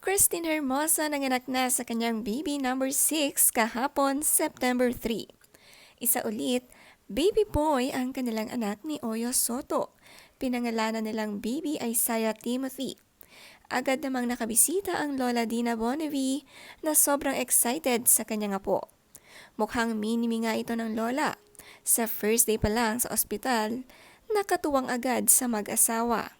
Christine Hermosa nanganak na sa kanyang baby number 6 kahapon, September 3. Isa ulit, baby boy ang kanilang anak ni Oyo Soto. Pinangalanan nilang baby ay Saya Timothy. Agad namang nakabisita ang Lola Dina Bonnevie na sobrang excited sa kanyang apo. Mukhang minimi nga ito ng Lola. Sa first day pa lang sa ospital, nakatuwang agad sa mag-asawa.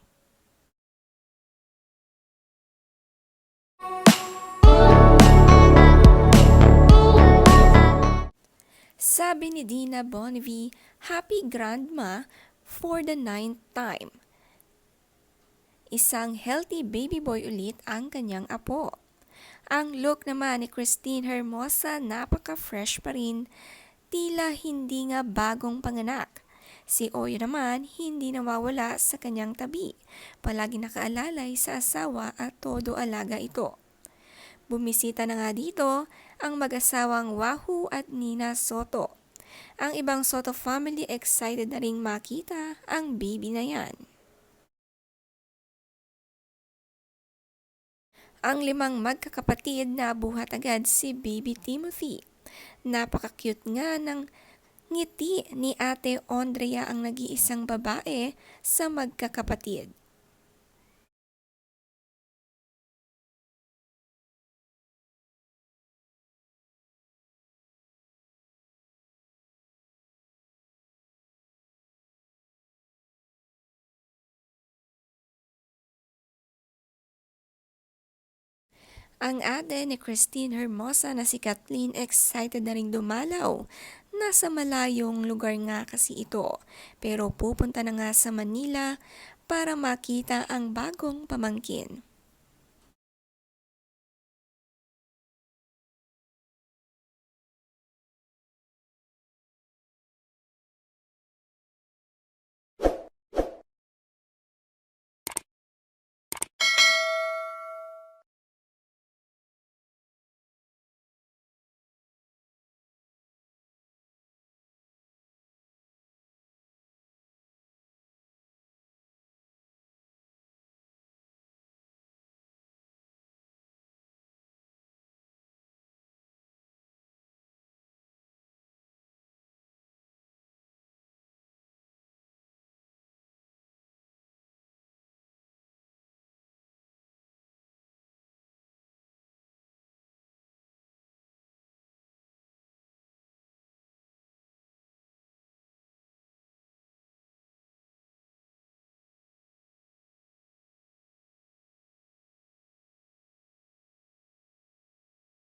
Sabi ni Dina Bonnevie, Happy Grandma for the ninth time. Isang healthy baby boy ulit ang kanyang apo. Ang look naman ni Christine Hermosa napaka-fresh pa rin, tila hindi nga bagong panganak. Si Oyo naman hindi nawawala sa kanyang tabi, palagi nakaalalay sa asawa at todo alaga ito. Bumisita na nga dito ang mag-asawang Wahoo at Nina Soto. Ang ibang Soto family excited na ring makita ang baby na yan. Ang limang magkakapatid na buhat agad si baby Timothy. Napaka-cute nga ng ngiti ni ate Andrea ang nag-iisang babae sa magkakapatid. Ang ate ni Christine Hermosa na si Kathleen excited na ring dumalaw. Nasa malayong lugar nga kasi ito, pero pupunta na nga sa Manila para makita ang bagong pamangkin.